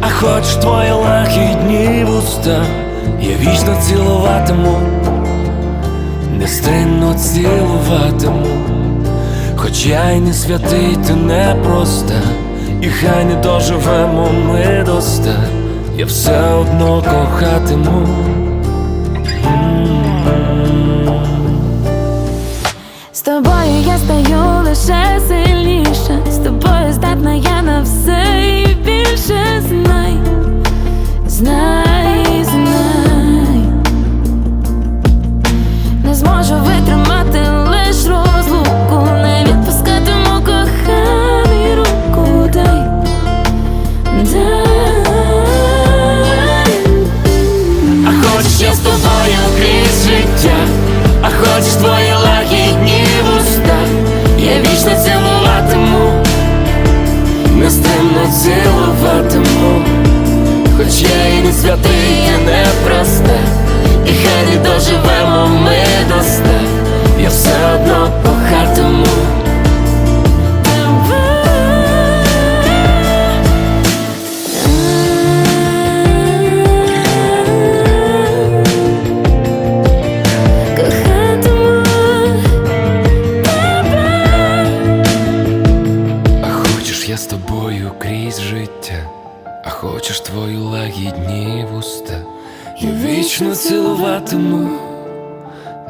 а хоч твої лахідні вуста, я вічно цілуватиму, нестримно цілуватиму, хоч я й не святий, ти не проста, і хай не доживемо ми доста, я все одно кохатиму. Лагідні вуста, я вічно цілуватиму,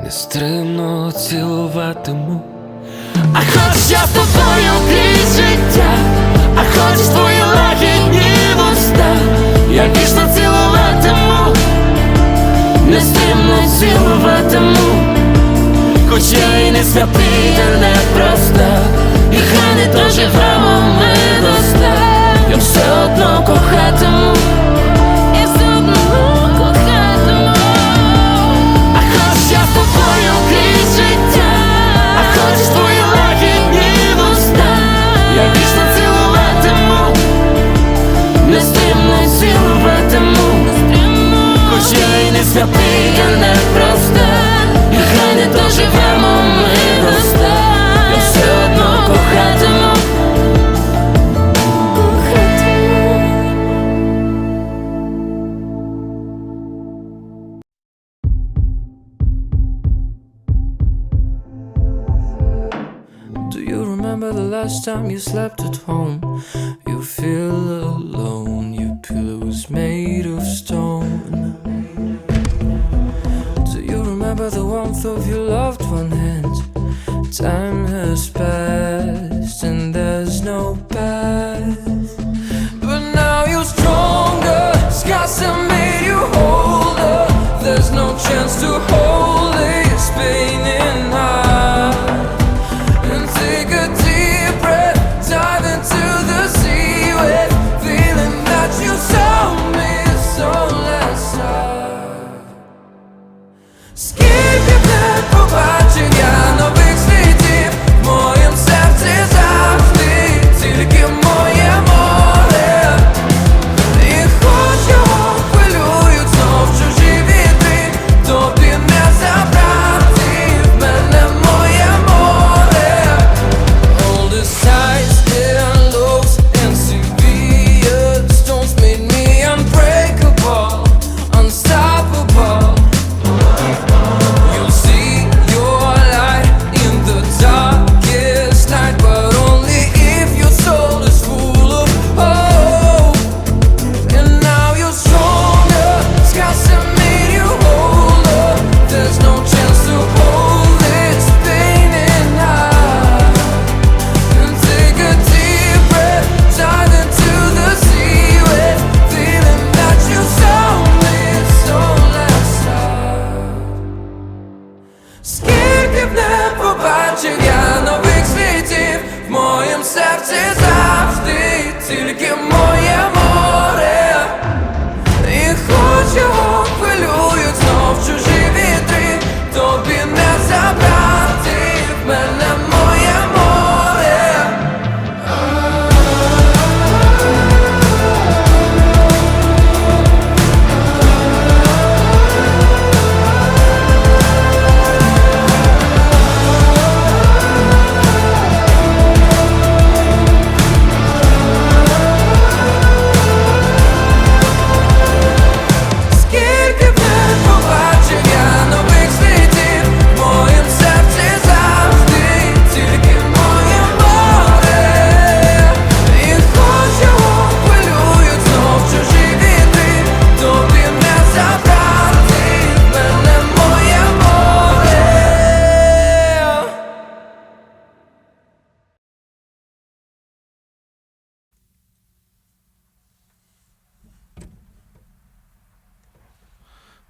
нестримно цілуватиму. А хочеш я з тобою крізь життя, а хочеш твої лагідні вуста, я вічно цілуватиму, нестримно цілуватиму. Хоч я і не святий, та не time you slept at home? You feel alone, your pillow's made of stone. Do you remember the warmth of your loved one hands? Time has passed and there's no path.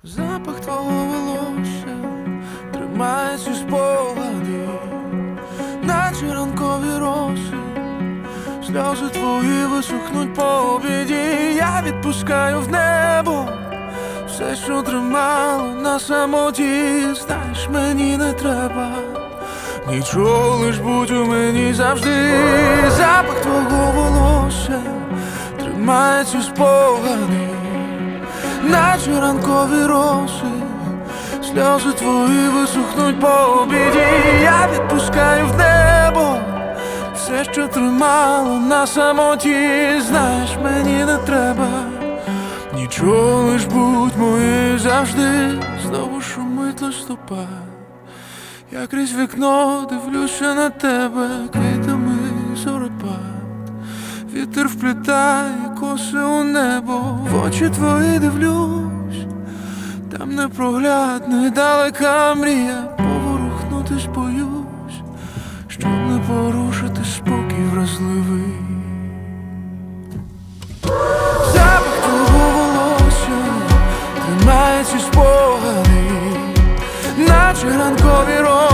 Запах твого волосся тримається спогади, наче ранкові роси, сльози твої висохнуть по обіді, я відпускаю в небо все, що тримало на самоті, знаєш, мені не треба. Нічого лиш будь у мені завжди. Запах твого волосся тримається спогади, наче ранкові роси, сльози твої висохнуть по обіді, я відпускаю в небо все, що тримало на самоті, знаєш, мені не треба. Нічого лиш будь моєю завжди, знову шумить листопад. Я крізь вікно дивлюся на тебе квітами зорепад. Вітер вплітає коси у небо, в очі твої дивлюсь, там непроглядна і далека мрія, поворухнутись боюсь, щоб не порушити спокій вразливий. Запах твого волосся тримає ці спогади, наче ранкові роси,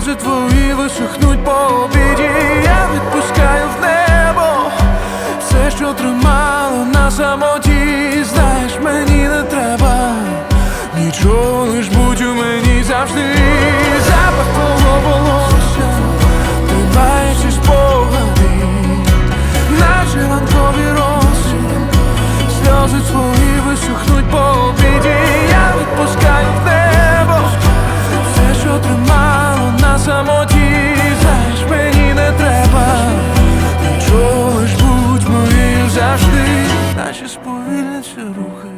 сльози твої висохнуть по обіді, я відпускаю в небо все, що тримало на самоті, знаєш, мені не треба, нічого лиш будь у мені завжди, запах твого волосся, тримає ці спогади, наче ранкові роси, сльози твої висохнуть по обіді, я відпускаю в небо все, що тримало самоті, знаєш, мені не треба, нічого лиш будь моєю завжди, наші сповільняться рухи.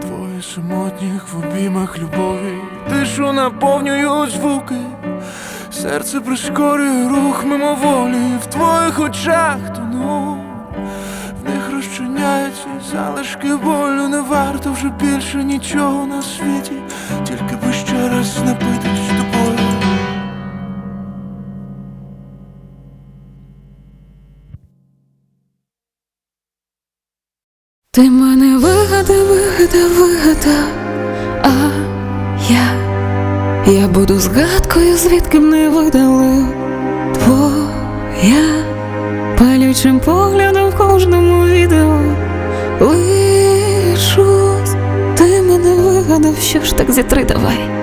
Твої самотніх в обіймах любові, тишу наповнюють звуки, серце прискорює рух мимоволі, в твоїх очах тону, в них розчиняються залишки болю, не варто вже більше нічого на світі, тільки би ще раз напитись Ти мене вигада, вигада, вигада, а я, я буду згадкою, звідки мене видали твоя палючим поглядом в кожному відео лишусь. Ти мене вигадав, що ж так зітри давай.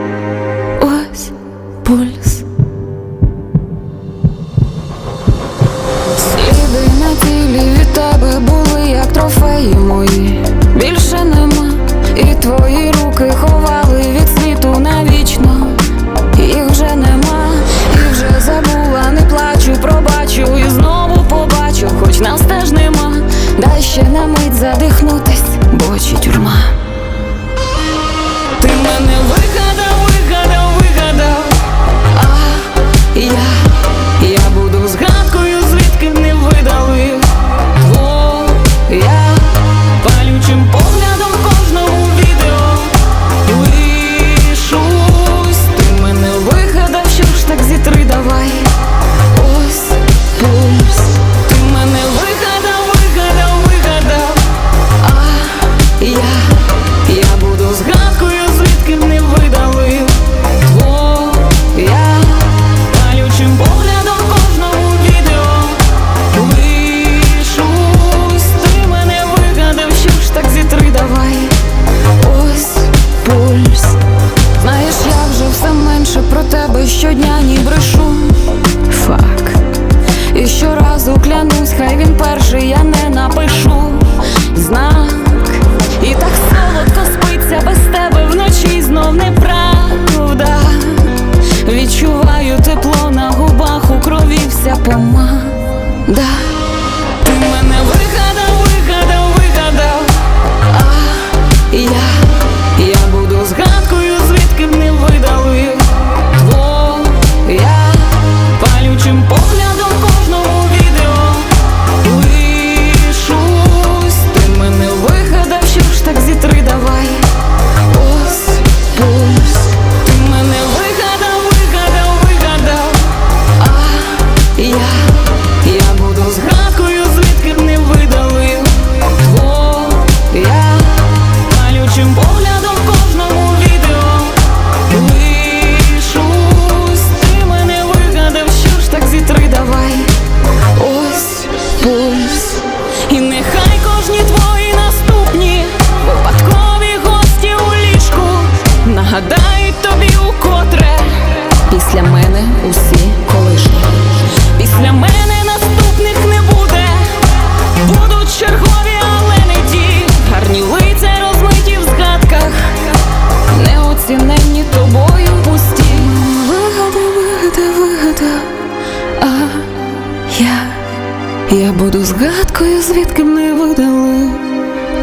Буду згадкою, звідки мене видали.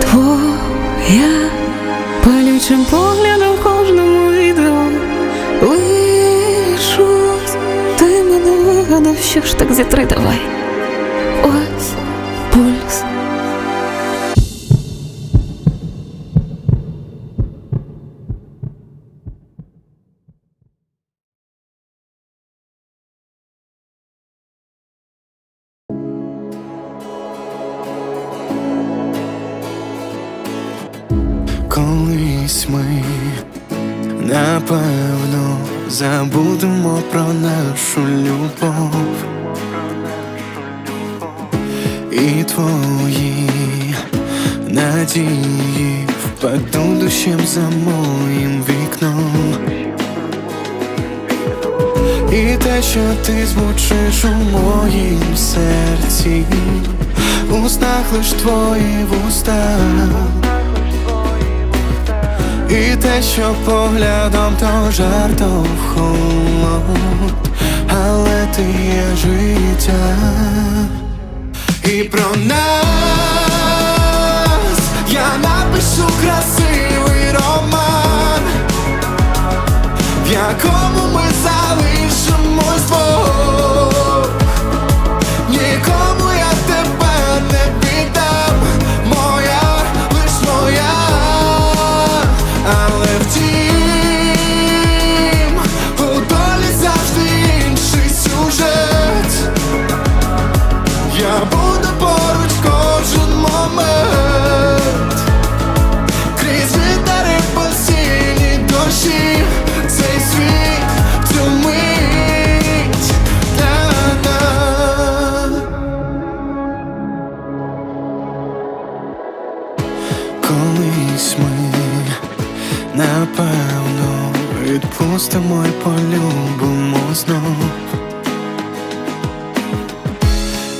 Твоя палючим поглядом в кожному відео лишусь. Ти мене вигадав, що ж так зітри давай. Ось Колись ми напевно забудемо про нашу любов і твої надії впаду дощем за моїм вікном. І те, що ти звучиш у моїм серці, у снах лиш твої вуста. Що поглядом то жартом холод, але ти є життя. І про нас я напишу красивий роман, в якому напевно відпустимо і полюбимо знов.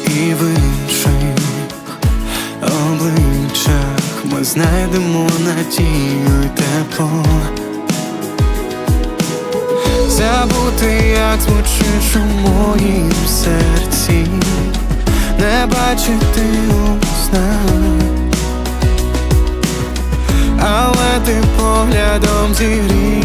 І в інших обличчях ми знайдемо надію й тепло. Забути, як звучиш у моїм серці, не бачити у. Але ти поглядом зігрієш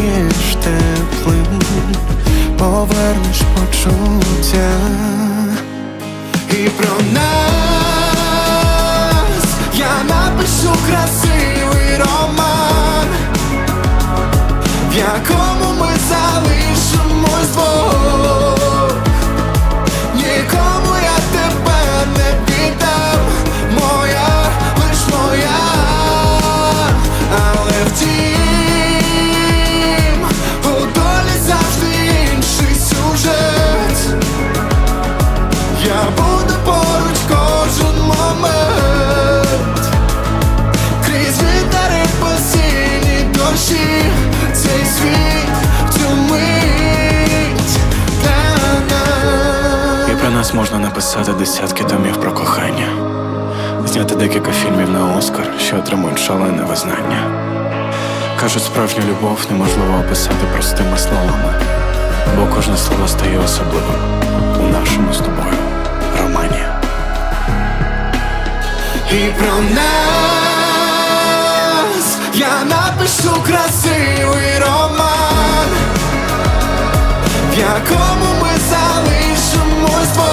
написати десятки домів про кохання, зняти декілька фільмів на Оскар, що отримують шалене визнання. Кажуть, справжню любов неможливо описати простими словами, бо кожне слово стає особливим у нашому з тобою романі. І про нас я напишу красивий роман, в якому ми залишимось.